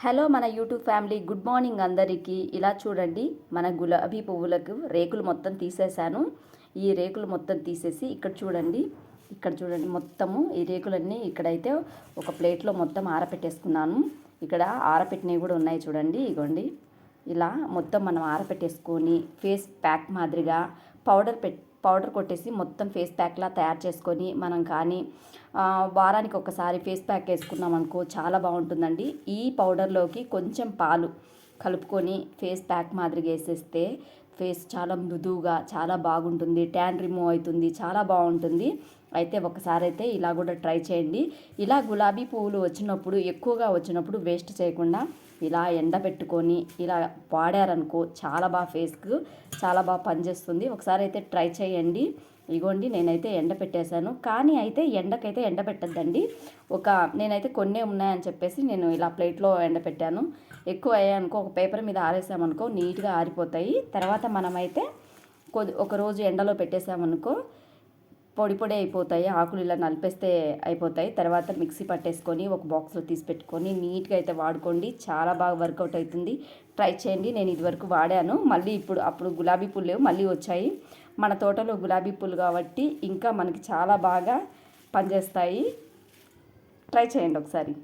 Hello మన YouTube family good morning అందరికీ. ఇలా చూడండి మన గులాబీ పువ్వులకు రేకులు మొత్తం తీసేశాను. ఈ రేకులు మొత్తం తీసేసి ఇక్కడ చూడండి ఇక్కడ చూడండి మొత్తము. ఈ రేకులన్నీ ఇక్కడైతే ఒక ప్లేట్లో మొత్తం ఆరపెట్టేసుకున్నాను. ఇక్కడ ఆరపెట్టినవి కూడా ఉన్నాయి చూడండి ఇగోండి. ఇలా మొత్తం మనం ఆరపెట్టేసుకొని ఫేస్ ప్యాక్ మాదిరిగా పౌడర్ పెట్ పౌడర్ కొట్టేసి మొత్తం ఫేస్ ప్యాక్లా తయారు చేసుకొని మనం కానీ వారానికి ఒకసారి ఫేస్ ప్యాక్ వేసుకున్నాం అనుకో చాలా బాగుంటుందండి. ఈ పౌడర్లోకి కొంచెం పాలు కలుపుకొని ఫేస్ ప్యాక్ మాదిరిగా వేసేస్తే ఫేస్ చాలా మృదువుగా చాలా బాగుంటుంది. ట్యాన్ రిమూవ్ అవుతుంది చాలా బాగుంటుంది. అయితే ఒకసారి అయితే ఇలా కూడా ట్రై చేయండి. ఇలా గులాబీ పువ్వులు వచ్చినప్పుడు ఎక్కువగా వచ్చినప్పుడు వేస్ట్ చేయకుండా ఇలా ఎండబెట్టుకొని ఇలా వాడారనుకో చాలా బాగా ఫేస్కు చాలా బాగా పనిచేస్తుంది. ఒకసారి అయితే ట్రై చేయండి. ఇగోండి నేనైతే ఎండ పెట్టేశాను. కానీ అయితే ఎండకైతే ఎండ పెట్టద్దండి. ఒక నేనైతే కొన్నే ఉన్నాయని చెప్పేసి నేను ఇలా ప్లేట్లో ఎండ పెట్టాను. ఎక్కువ అయ్యాయనుకో ఒక పేపర్ మీద ఆరేసామనుకో నీట్గా ఆరిపోతాయి. తర్వాత మనమైతే కొద్ది ఒక రోజు ఎండలో పెట్టేసామనుకో పొడి పొడి అయిపోతాయి ఆకులు ఇలా నలిపేస్తే అయిపోతాయి. తర్వాత మిక్సీ పట్టేసుకొని ఒక బాక్స్లో తీసి పెట్టుకొని నీట్గా అయితే వాడుకోండి. చాలా బాగా వర్కౌట్ అవుతుంది. ట్రై చేయండి. నేను ఇదివరకు వాడాను. మళ్ళీ ఇప్పుడు అప్పుడు గులాబీ పూలు లేవు మళ్ళీ వచ్చాయి. మన తోటలో గులాబీ పూలు కాబట్టి ఇంకా మనకి చాలా బాగా పనిచేస్తాయి. ట్రై చేయండి ఒకసారి.